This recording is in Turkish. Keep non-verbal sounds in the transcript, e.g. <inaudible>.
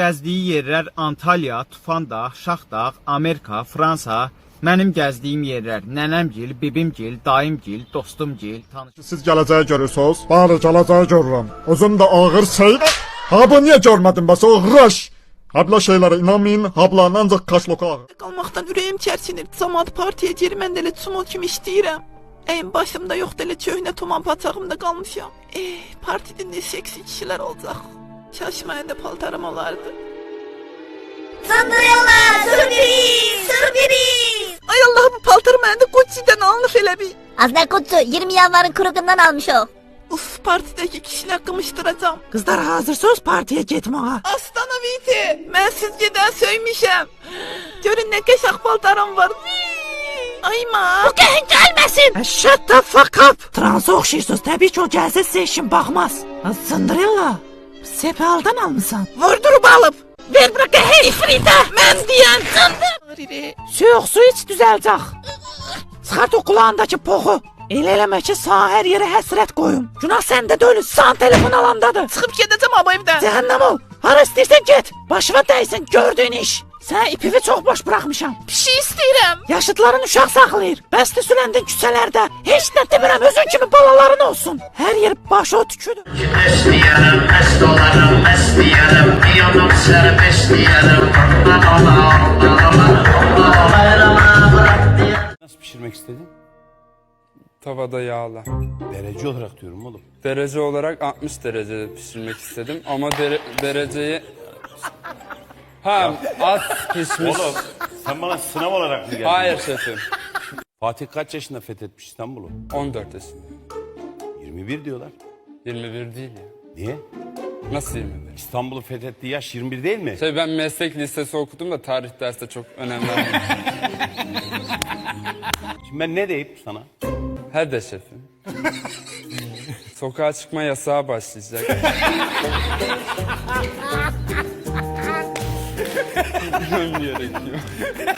gəzdiyi yerlər Antalya, Tufandağ, Şaxdağ, Amerika, Fransa, mənim gəzdiyim yerlər nənəmgil, bibimgil, dayımgil, dostumgil, tanış Siz gələcəyi görürsünüz? Bəli, gələcəyi görürəm. Özüm də ağır şey. Ha bu niyə görmədim bəs o rəş? Habla şeylərə inanmayın, hablanın ancaq kaşloku ağır. Qalmaqdan ürəyim çərçinir. Camaat partiya geri mən də elə çumul kimi işləyirəm. Əyin başımda yoxdur elə köhnə tuman paçağımda qalmışam. Eh, partidə nə seksi kişilər olacaq. Mənim də paltarım olardı. Sandırıyorlar. Sürpriz. Sürpriz. Ay Allah bu paltar məndə Gucci-dən alınıb elə bir. Azra Kutsu 20 yanvarın kurukundan almış o. Uf, partidəki kişilər qımışdıracam. Kızlar hazırsınız partiye gitmeye. Astana Viti, mən siz gedən söymüşəm. Görün nə qəşəng paltarım var. Vii! Ay ma. Bu gün gelmesin. Shut the fuck up. Transa okşuyorsunuz. Tabii ki o gelse size işin bakmaz. Ha, Cinderella. Sepaldan almışsan. Vurdurup alıp. Ver bırak hey Frida. Mən deyən candır. Soğuk su iç düzelecek. Çıkart o kulağındaki poku. El eləmə ki sağ her yere həsrət koyun. Günah səndə deyil, sağ telefon alandadır. Çıxıb gedəcəm ama evdən. Cəhənnəm ol. Hara istəyirsən get. Başıma dəysin gördüyün iş. Sən ipimi çox boş buraxmışam. Bir şey istəyirəm. Yaşıtların uşaq saxlayır. Bəsli süləndin küçələrdə. Heç nə demirəm, özün kimi balaların olsun. Hər yer başı tüküdür. Besleyelim, mest olalım, besleyelim Diyordum serbest diyelim Allah Allah Allah Allah Allah Bayrama bırak diye Nasıl pişirmek istedin? Tavada yağla. Derece olarak diyorum oğlum. Derece olarak 60 derecede pişirmek istedim ama dere- dereceyi... Ha az pişmiş. Oğlum sen bana sınav olarak mı geldin? Hayır şefim. Fatih kaç yaşında fethetmiş İstanbul'u? 14 yaşında. 21 diyorlar. 21 değil ya. Niye? Nasıl 21? İstanbul'u fethettiği yaş 21 değil mi? Şey ben meslek lisesi okudum da tarih dersi de çok önemli. <laughs> Şimdi ben ne deyip sana? Her de şefim. Sokağa çıkma yasağı başlayacak. <laughs> 越狱也得